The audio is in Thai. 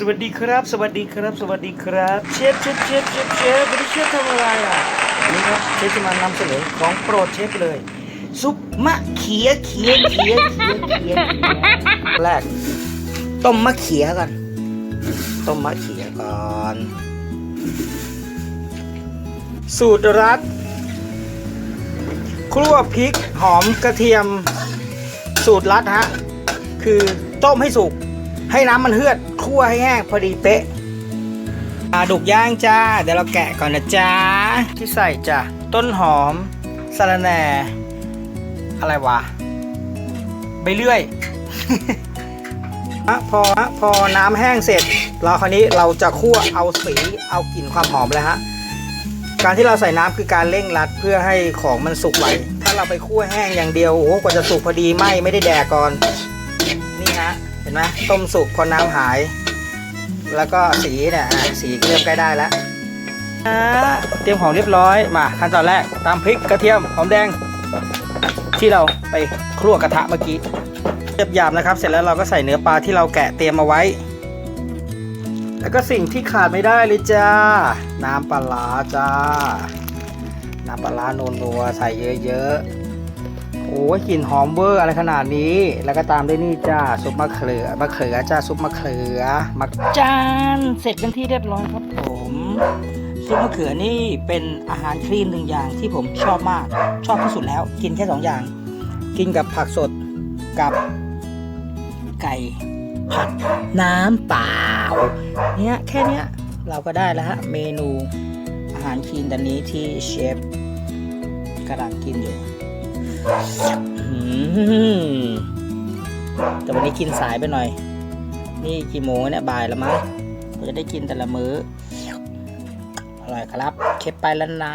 สวัสดีครับ สวัสดีครับ สวัสดีครับเชฟเชฟเชฟเชฟเชฟวันนี้เชฟทำอะไรอะวันนี้ครับเชฟจะมานำเสนอของโปรดเชฟเลย ซุปมะเขียเขียเขียเขียเขียเขียแรกต้มมะเขียก่อนต้มมะเขียก่อน สูตรรัดครัวพริกหอมกระเทียม สูตรลัดฮะคือต้มให้สุกให้น้ำมันเฮือด คั่วให้แห้งพอดีเป๊ะปลาดุกย่างจ้า เดี๋ยวเราแกะก่อนนะจ้า ที่ใส่จ้ะ ต้นหอมสะระแหน่ อะไรวะใบเลื่อยอะพอฮะพอน้ำแห้งเสร็จเราคราวนี้เราจะคั่วเอาสีเอากลิ่นความหอมเลยฮะการที่เราใส่น้ำคือการเร่งรัดเพื่อให้ของมันสุกไวถ้าเราไปคั่วแห้งอย่างเดียวโอ้กว่าจะสุกพอดีไหมไม่ได้แดกก่อน นี่ฮะ ห็นไหมต้มสุกพอน้ำหาย แล้วก็สีเนี่ยสีเริ่มใกล้ได้แล้วเตรียมของเรียบร้อยมาขั้นตอนแรกตามพริกกระเทียมหอมแดง ที่เราไปครั่วกระทะเมื่อกี้เรียบหยาบนะครับ เสร็จแล้วเราก็ใส่เนื้อปลาที่เราแกะเตรียมเอาไว้ แล้วก็สิ่งที่ขาดไม่ได้เลยจ้า น้ำปลาจ้า น้ำปลาร้านัวๆใส่เยอะๆ กลิ่นหอมเวอร์อะไรขนาดนี้ แล้วก็ตามด้วยนี่จ้าซุปมะเขือมะเขือจ้าซุปมะเขือมะจานเสร็จเป็นที่เรียบร้อยครับผมซุปมะเขือนี่เป็นอาหารคลีนหนึ่งอย่างที่ผมชอบมาก ชอบที่สุดแล้ว กินแค่สองอย่าง กินกับผักสดกับไก่ผัดน้ำเปล่าเนี่ยแค่เนี้ยเราก็ได้แล้วฮะเมนูอาหารคลีนตอนนี้ที่เชฟกำลังกินอยู่ แต่วันนี้กินสายไปหน่อย นี่กี่โมงเนี่ยบ่ายแล้วมั้งจะได้กินแต่ละมื้อ อร่อยครับ เคปไปแล้วนะ